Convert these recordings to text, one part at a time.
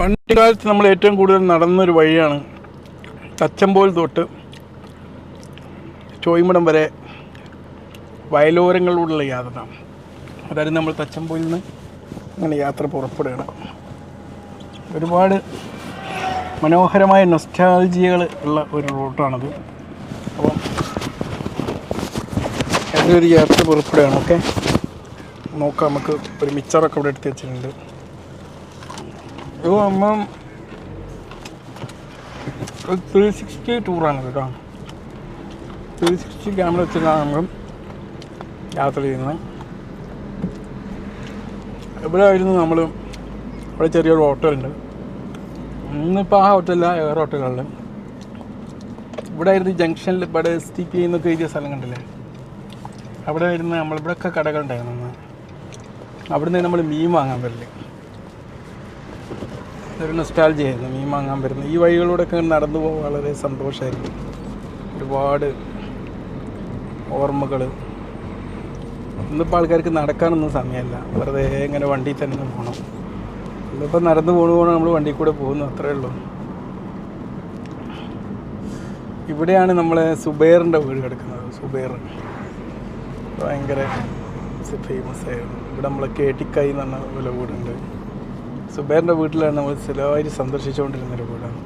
പണ്ട് കാലത്ത് നമ്മൾ ഏറ്റവും കൂടുതൽ നടന്നൊരു വഴിയാണ് തച്ചമ്പോൽ തൊട്ട്. ചോയ്മടം വരെ വയലോരങ്ങളിലൂടെയുള്ള യാത്ര. അതായത് നമ്മൾ തച്ചമ്പോയിൽ നിന്ന് അങ്ങനെ യാത്ര പുറപ്പെടുകയാണ്. ഒരുപാട് മനോഹരമായ നൊസ്റ്റാൾജിയകൾ ഉള്ള ഒരു റൂട്ടാണത്. അപ്പം ഒരു യാത്ര പുറപ്പെടുകയാണ് ഓക്കെ? നോക്കാം നമുക്ക് ഒരു മിച്ചറൊക്കെ ഇവിടെ എടുത്ത് വെച്ചിട്ടുണ്ട്. ഓ അമ്മ ത്രീ സിക്സ്റ്റി ടൂറാണ് കേട്ടോ. ത്രീ സിക്സ്റ്റി ക്യാമറ വെച്ചിട്ടാണ് നമ്മൾ യാത്ര ചെയ്യുന്നത്. ഇവിടെ ആയിരുന്നു നമ്മൾ ഇവിടെ ചെറിയൊരു ഹോട്ടലുണ്ട് ഇന്നിപ്പോൾ ആ ഹോട്ടലില്ല വേറെ ഹോട്ടലുകളിൽ ഇവിടെ ആയിരുന്നു ജംഗ്ഷനിൽ ഇവിടെ എസ് ചെയ്യുന്നൊക്കെ എഴുതിയ സ്ഥലം കണ്ടില്ലേ? അവിടെ വരുന്ന നമ്മളിവിടെയൊക്കെ കടകളുണ്ടായിരുന്നു അന്ന്. അവിടുന്ന് നമ്മൾ മീൻ വാങ്ങാൻ വരില്ലേ ഒരു നൊസ്റ്റാൾജി ആയിരുന്നു. മീൻ വാങ്ങാൻ വരുന്നത്. ഈ വഴികളിലൂടെ വഴികളിലൂടെയൊക്കെ നടന്നു പോകാൻ വളരെ സന്തോഷമായിരുന്നു. ഒരുപാട് ഓർമ്മകൾ ഇന്നിപ്പോൾ ആൾക്കാർക്ക് നടക്കാനൊന്നും സമയമല്ല. വെറുതെ ഇങ്ങനെ വണ്ടിയിൽ തന്നെ പോകണം ഇന്നിപ്പോൾ നടന്നു പോകണ പോകണം നമ്മൾ വണ്ടി കൂടെ പോകുന്നു അത്രേ ഉള്ളൂ. ഇവിടെയാണ് നമ്മളെ സുബൈറിന്റെ വീട് കിടക്കുന്നത്. സുബൈർ. ഭയങ്കര ഫേമസ് ആയിരുന്നു. ഇവിടെ നമ്മളെ കേട്ടിക്കായി എന്ന് പറഞ്ഞ വില വീടുണ്ട്. സുബൈറിന്റെ വീട്ടിലാണ് നമ്മൾ സ്ഥിരമായിട്ട് സന്ദർശിച്ചുകൊണ്ടിരുന്നൊരു വീടാണ്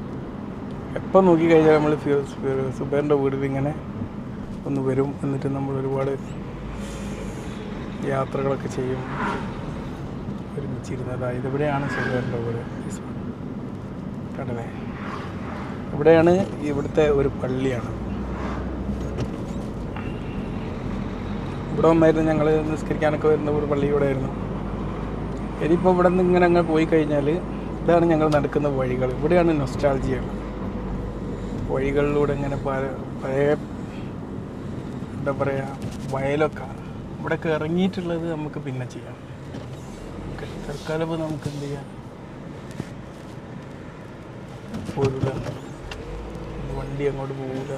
എപ്പോൾ നോക്കിക്കഴിഞ്ഞാൽ നമ്മൾ സുബൈറിന്റെ വീട്ടിൽ ഇങ്ങനെ ഒന്ന് വരും. എന്നിട്ട് നമ്മൾ ഒരുപാട് യാത്രകളൊക്കെ ചെയ്യും. ഒരുമിച്ചിരുന്നത് ഇതെവിടെയാണ് സുബേറിന്റെ വീട്. ഇവിടെയാണ് ഇവിടുത്തെ ഒരു പള്ളിയാണ്. ഇവിടെ വന്നായിരുന്നു ഞങ്ങൾ നിസ്കരിക്കാനൊക്കെ വരുന്ന ഒരു പള്ളി ഇവിടെ ആയിരുന്നു ഇനിയിപ്പോൾ ഇവിടെ നിന്ന് ഇങ്ങനെ അങ്ങ് പോയി കഴിഞ്ഞാൽ ഇതാണ് ഞങ്ങൾ നടക്കുന്ന വഴികൾ. ഇവിടെയാണ് നൊസ്റ്റാൾജിയ വഴികളിലൂടെ ഇങ്ങനെ പഴയ എന്താ പറയുക വയലൊക്കെ. ഇവിടെയൊക്കെ ഇറങ്ങിയിട്ടുള്ളത് നമുക്ക് പിന്നെ ചെയ്യാം. തൽക്കാലം ഇപ്പോൾ നമുക്ക് എന്ത് ചെയ്യാം? വണ്ടി അങ്ങോട്ട് പോകില്ല